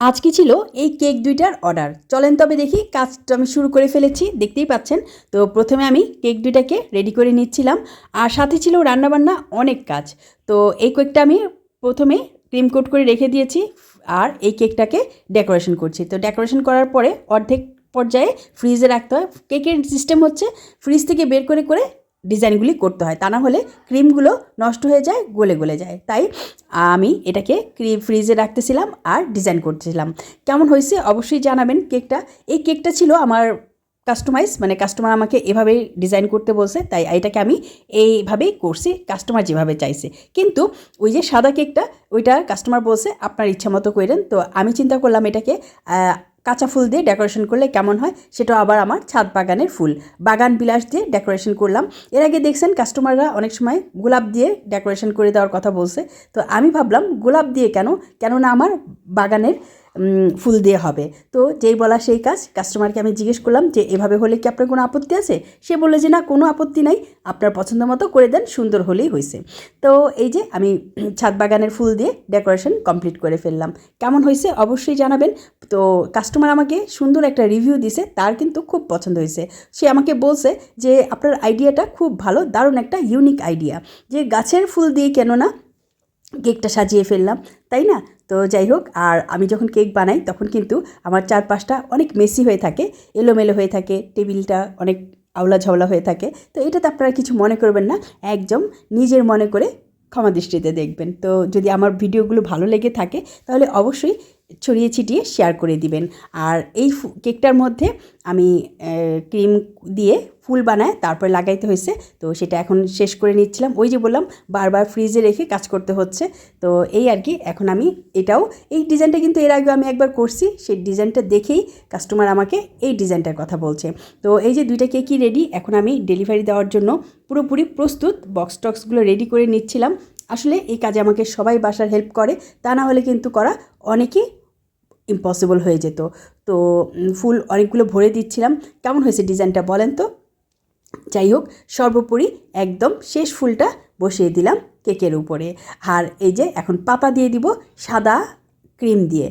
আজকে ছিল এই কেক দুইটার অর্ডার। চলেন তবে দেখি কাজটা আমি শুরু করে ফেলেছি, দেখতেই পাচ্ছেন। তো প্রথমে আমি কেক দুইটাকে রেডি করে নিচ্ছিলাম, আর সাথে ছিল রান্নাবান্না অনেক কাজ। তো এই কেকটা আমি প্রথমে ক্রিম কোট করে রেখে দিয়েছি, আর এই কেকটাকে ডেকোরেশন করছি। তো ডেকোরেশন করার পরে অর্ধেক পর্যায়ে ফ্রিজে রাখতে হয়। কেকের সিস্টেম হচ্ছে ফ্রিজ থেকে বের করে করে ডিজাইনগুলি করতে হয়। তা না হলে ক্রিমগুলো নষ্ট হয়ে যায়, গলে গলে যায়। তাই আমি এটাকে ফ্রিজে রাখতেছিলাম আর ডিজাইন করতেছিলাম। কেমন হয়েছে অবশ্যই জানাবেন কেকটা। এই কেকটা ছিল আমার কাস্টমাইজ মানে কাস্টমার আমাকে এভাবেই ডিজাইন করতে বলছে, তাই এটাকে আমি এইভাবেই করছি, কাস্টমার যেভাবে চাইছে। কিন্তু ওই যে সাদা কেকটা, ওইটা কাস্টমার বলছে, আপনার ইচ্ছা মতো করেন তো আমি চিন্তা করলাম এটাকে কাঁচা ফুল দিয়ে ডেকোরেশন করলে কেমন হয় সেটা আবার আমার ছাদ বাগানের ফুল। বাগান বিলাস দিয়ে ডেকোরেশন করলাম। এর আগে দেখছেন কাস্টমাররা অনেক সময় গোলাপ দিয়ে ডেকোরেশন করে দেওয়ার কথা বলছে। তো আমি ভাবলাম, গোলাপ দিয়ে কেন? কেননা আমার বাগানের ফুল দিয়ে হবে। তো যেই বলা সেই কাজ কাস্টমারকে আমি জিজ্ঞেস করলাম যে, এভাবে হলে কি আপনার কোনো আপত্তি আছে? সে বলল যে, না, কোনো আপত্তি নাই। আপনার পছন্দ মতো করে দেন, সুন্দর হলেই হয়েছে তো এই যে, আমি ছাদ বাগানের ফুল দিয়ে ডেকোরেশন কমপ্লিট করে ফেললাম। কেমন হয়েছে অবশ্যই জানাবেন। তো কাস্টমার আমাকে সুন্দর একটা রিভিউ দিছে, তার কিন্তু খুব পছন্দ হয়েছে সে আমাকে বলছে যে, আপনার আইডিয়াটা খুব ভালো, দারুণ একটা ইউনিক আইডিয়া যে গাছের ফুল দিয়ে কেন না কেকটা সাজিয়ে ফেললাম, তাই না? তো যাই হোক, আর আমি যখন কেক বানাই, তখন কিন্তু আমার চারপাশটা অনেক মেসি হয়ে থাকে, এলোমেলো হয়ে থাকে, টেবিলটা অনেক আওলা ঝাওলা হয়ে থাকে। তো এটাতে আপনারা কিছু মনে করবেন না, একদম নিজের মনে করে ক্ষমা দৃষ্টিতে দেখবেন। তো যদি আমার ভিডিওগুলো ভালো লেগে থাকে, তাহলে অবশ্যই ছড়িয়ে ছিটিয়ে শেয়ার করে দিবেন। আর এই কেকটার মধ্যে আমি ক্রিম দিয়ে ফুল বানায় তারপর লাগাইতে হয়েছে। তো সেটা এখন শেষ করে নিচ্ছিলাম। ওই যে বললাম, বারবার ফ্রিজে রেখে কাজ করতে হচ্ছে। তো এই আর কি, এখন আমি এটাও, এই ডিজাইনটা কিন্তু এর আগেও আমি একবার করছি। সেই ডিজাইনটা দেখেই কাস্টমার আমাকে এই ডিজাইনটার কথা বলছে। তো এই যে দুইটা কেকই রেডি এখন আমি ডেলিভারি দেওয়ার জন্য পুরোপুরি প্রস্তুত বক্স টক্সগুলো রেডি করে নিচ্ছিলাম। আসলে এই কাজে আমাকে সবাই বাসার হেল্প করে, তা না হলে কিন্তু করা অনেকই ইম্পসিবল হয়ে যেত। তো ফুল অনেকগুলো ভরে দিচ্ছিলাম। কেমন হয়েছে ডিজাইনটা বলেন তো? যাই হোক, সর্বোপরি একদম শেষ ফুলটা বসিয়ে দিলাম কেকের উপরে। আর এই যে এখন পাতা দিয়ে দিব সাদা ক্রিম দিয়ে।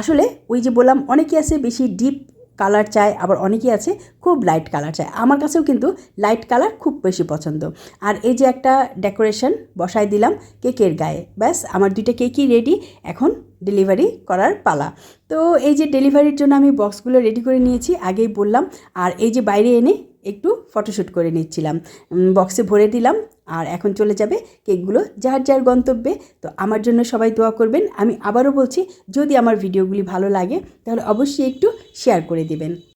আসলে ওই যে বললাম, অনেকে আছে বেশি ডিপ কালার চায়, আবার অনেকেই আছে খুব লাইট কালার চায়। আমার কাছেও কিন্তু লাইট কালার খুব বেশি পছন্দ। আর এই যে একটা ডেকোরেশন বসাই দিলাম কেকের গায়ে। ব্যাস, আমার দুইটা কেকই রেডি এখন ডেলিভারি করার পালা। তো এই যে ডেলিভারির জন্য আমি বক্সগুলো রেডি করে নিয়েছি, আগেই বললাম। আর এই যে বাইরে এনে একটু ফটোশ্যুট করে নিচ্ছিলাম। বক্সে ভরে দিলাম। আর এখন চলে যাবে কেকগুলো যার যার গন্তব্যে। তো আমার জন্য সবাই দোয়া করবেন। আমি আবারও বলছি, যদি আমার ভিডিওগুলি ভালো লাগে, তাহলে অবশ্যই একটু শেয়ার করে দিবেন।